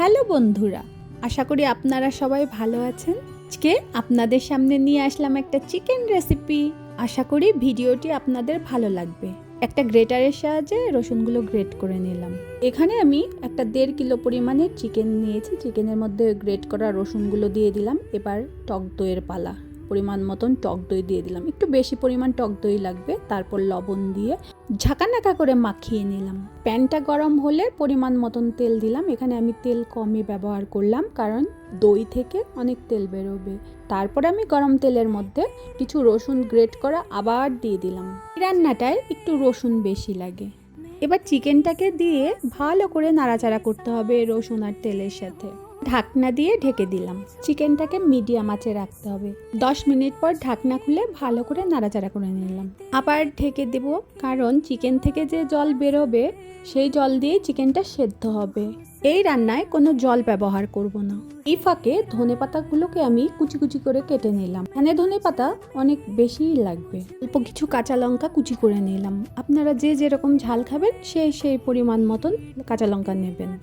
Hello বন্ধুরা, আশা করি আপনারা সবাই ভালো আছেন। আজকে আপনাদের সামনে নিয়ে আসলাম একটা চিকেন রেসিপি। আশা করি ভিডিওটি আপনাদের ভালো লাগবে। একটা গ্রেটারের সাহায্যে রসুনগুলো গ্রেট করে নিলাম। এখানে আমি একটা দেড় কিলো পরিমাণের চিকেন নিয়েছি। চিকেনের মধ্যে গ্রেট করা রসুনগুলো দিয়ে দিলাম। এবার টক দইয়ের পালা। পরিমাণ মতন টক দই দিয়ে দিলাম। একটু বেশি পরিমাণ টক দই লাগবে, তারপর লবণ দিয়ে ঝাঁকানাকা করে মাখিয়ে নিলাম। প্যানটা গরম হলে পরিমাণ মতন তেল দিলাম। এখানে আমি তেল কমই ব্যবহার করলাম, কারণ দই থেকে অনেক তেল বেরোবে। তারপর আমি গরম তেলের মধ্যে কিছু রসুন গ্রেট করা আবার দিয়ে দিলাম। রান্নাটায় একটু রসুন বেশি লাগে। এবার চিকেনটাকে দিয়ে ভালো করে নাড়াচাড়া করতে হবে রসুন আর তেলের সাথে। ঢাকনা দিয়ে ঢেকে দিলাম। চিকেনটাকে মিডিয়াম আঁচে রাখতে হবে। দশ মিনিট পর ঢাকনা খুলে ভালো করে নাড়াচাড়া করে নিলাম। আবার ঢেকে দেব, কারণ চিকেন থেকে যে জল বেরোবে, সেই জল দিয়ে চিকেনটা সেদ্ধ হবে। এই রান্নায় কোনো জল ব্যবহার করব না। এই ফাঁকে ধনে পাতাগুলোকে আমি কুচি কুচি করে কেটে নিলাম। এখানে ধনে পাতা অনেক বেশিই লাগবে। অল্প কিছু কাঁচা লঙ্কা কুচি করে নিলাম। আপনারা যে যেরকম ঝাল খাবেন, সেই সেই পরিমাণ মতন কাঁচা লঙ্কা নেবেন।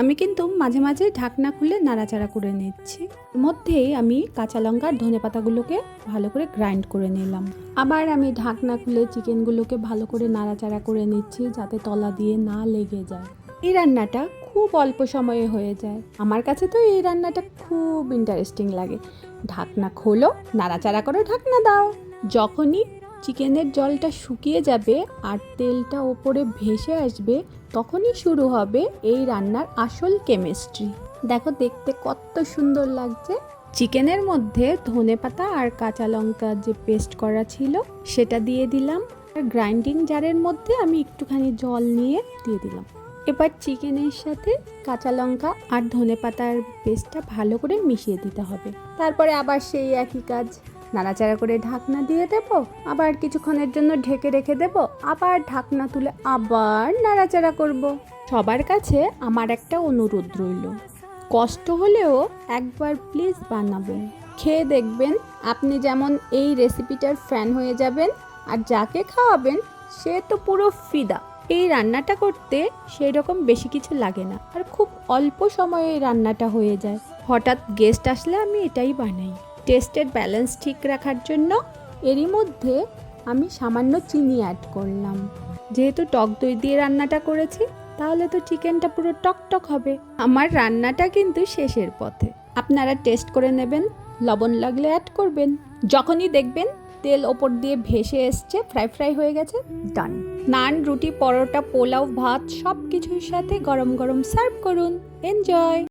আমি কিন্তু মাঝে মাঝে ঢাকনা খুলে নাড়াচাড়া করে নিচ্ছি। এর মধ্যেই আমি কাঁচা লঙ্কার ধনে পাতাগুলোকে ভালো করে গ্রাইন্ড করে নিলাম। আবার আমি ঢাকনা খুলে চিকেনগুলোকে ভালো করে নাড়াচাড়া করে নিচ্ছি যাতে তলা দিয়ে না লেগে যায়। এই রান্নাটা খুব অল্প সময়ে হয়ে যায়। আমার কাছে তো এই রান্নাটা খুব ইন্টারেস্টিং লাগে। ঢাকনা খোলো, নাড়াচাড়া করে, ঢাকনা দাও। যখনই চিকেনের জলটা শুকিয়ে যাবে আর তেলটা ওপরে ভেসে আসবে, তখনই শুরু হবে এই রান্নার আসল কেমিস্ট্রি। দেখো দেখতে কত সুন্দর লাগছে। চিকেনের মধ্যে ধনেপাতা আর কাঁচা লঙ্কা যে পেস্ট করা ছিল, সেটা দিয়ে দিলাম। আর গ্রাইন্ডিং জারের মধ্যে আমি একটুখানি জল নিয়ে দিয়ে দিলাম। এবার চিকেনের সাথে কাঁচা লঙ্কা আর ধনেপাতার পেস্টটা ভালো করে মিশিয়ে দিতে হবে। তারপরে আবার সেই একই কাজ। নাড়াচাড়া করে ঢাকনা দিয়ে দেব, আবার কিছুক্ষণের জন্য ঢেকে রেখে দেব, আবার ঢাকনা তুলে আবার নাড়াচাড়া করব। সবার কাছে আমার একটা অনুরোধ রইল। কষ্ট হলেও একবার প্লিজ বানাবেন। খেয়ে দেখবেন আপনি যেমন এই রেসিপিটার ফ্যান হয়ে যাবেন, আর যাকে খাওয়াবেন সে তো পুরো ফিদা। এই রান্নাটা করতে সেই রকম বেশি কিছু লাগে না, আর খুব অল্প সময়ে এই রান্নাটা হয়ে যায়। হঠাৎ গেস্ট আসলে আমি এটাই বানাই। টেস্টের ব্যালেন্স ঠিক রাখার জন্য এরই মধ্যে আমি সামান্য চিনি অ্যাড করলাম। যেহেতু টক দই দিয়ে রান্নাটা করেছি, তাহলে তো চিকেনটা পুরো টকটক হবে। আমার রান্নাটা কিন্তু শেষের পথে। আপনারা টেস্ট করে নেবেন, লবণ লাগলে অ্যাড করবেন। যখনই দেখবেন তেল ওপর দিয়ে ভেসে এসছে ফ্রাই ফ্রাই হয়ে গেছে ডান নান, রুটি, পরোটা, পোলাও, ভাত সব কিছুর সাথে গরম গরম সার্ভ করুন। এনজয়